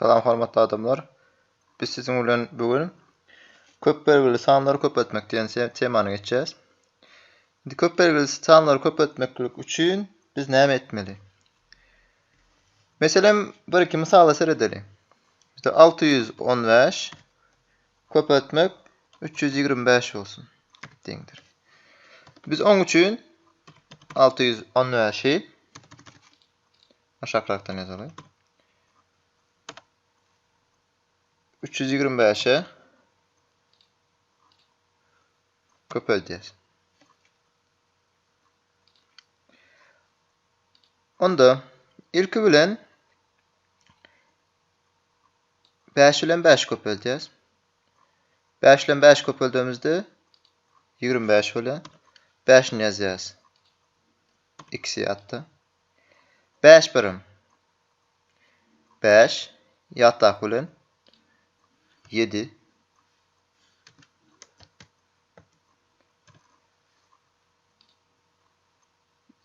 Salam hormatly adamlar. Biz sizin bilen bugün köp belgili sanlary köpetmek diýen temany geçeceğiz. Indi köp belgili sanlary köpetmeklik üçin biz näme etmeli? Meselem bir iki misala seredeli. Bizde 615 köpetmek 325 bolsun diýendir. Biz oň üçin 615'i aşakraktan yazaly. 325'e köpeldiýäs. Onda ilki bilen 5 bilen 5 köpeldiýäs. 5 bilen 5 köpeldiğimizde 25 bilen 5 ni ýazýas. X'i ýatdy. 5 birim 5 ýatak bilen 7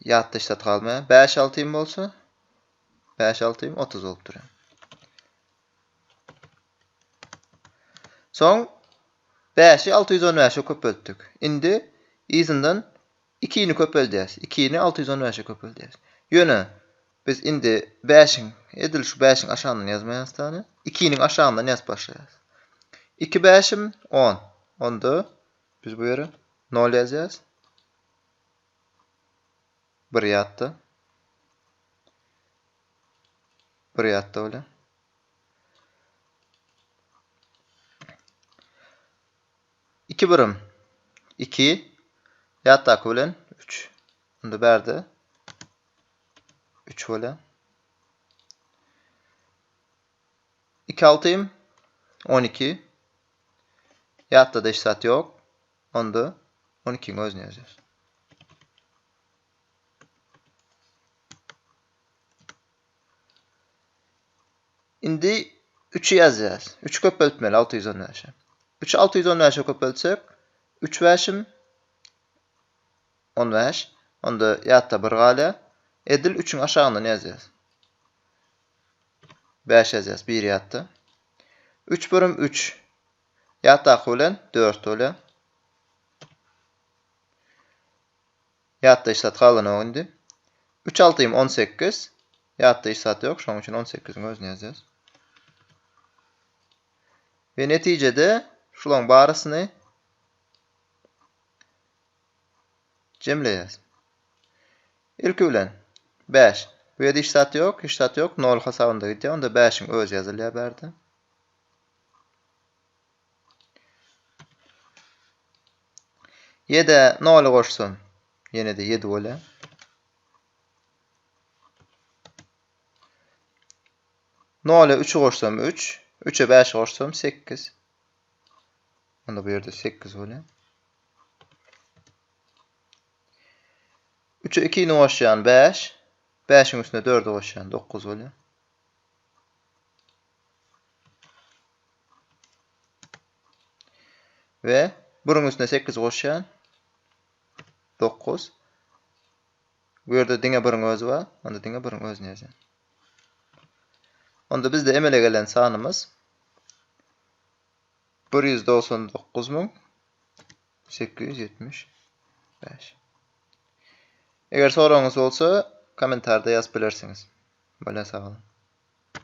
ýatdy işlet galma. 5 6 bolsa 5 6 30 bolup durýar. Soň 5'i 615'e köpeltdik. Indi izinden 2'ni köpeldiýäs. 2'ni 615'e köpeldiýäs. Ýöne biz indi 5'in edil şu 5'in aşağından ýazmaýas tany. 2'nin aşağından ýaz başlaýas. 2 5'im 10. Onda biz bu ýere 0 ýazýas. 1 ýatdy. 1 ýatdy öyle. İki birim. 2 ýatak bilen 3. Unda bärde 3 bola. 2 altym 12. Ýatda da işsat ýok. Onda 12 özüni ýazýar. Indi 3'ü ýazýas. 3 köpeltmeli 615'e. 3 615'e köpeltsek 3 5'im 15. Onda ýatda bir gala. Edil 3'ün aşağından ýazýas. 5 ýazýas 1 ýatdy. 3 birim 3. Ýatak bilen 4 bola. Ýatda işsat galan indi. 3 6 18. Ýatda işsat ýok, şoň üçin 18-iň özüni ýazýas. Ve netijede şulan barysyny jemleýäs. Ilki bilen 5. Bu ýerde işsat ýok, işsat ýok, 0 hasabynda gidýär. Onda 5-iň özü ýazylýar bärde. Yede 0 goşsam, ýene-de 7 bolar. Nola 3'ü koşsam 3. 3'e 5 koşsam 8. Onda bu yerde 8 öyle. 3'e 2'ni koşayan 5. 5'in üstüne 4'ü koşayan 9 öyle. Ve bunun üstüne 8 koşayan 9 Бұл жерде деген бірің өзі ба? Онда деген бірің өзіне өзі. Онда бізде эмеле келген санымыз 875. Егер сауырыңыз олсы, комментарда яз білерсіңіз. Бәлі сағылың.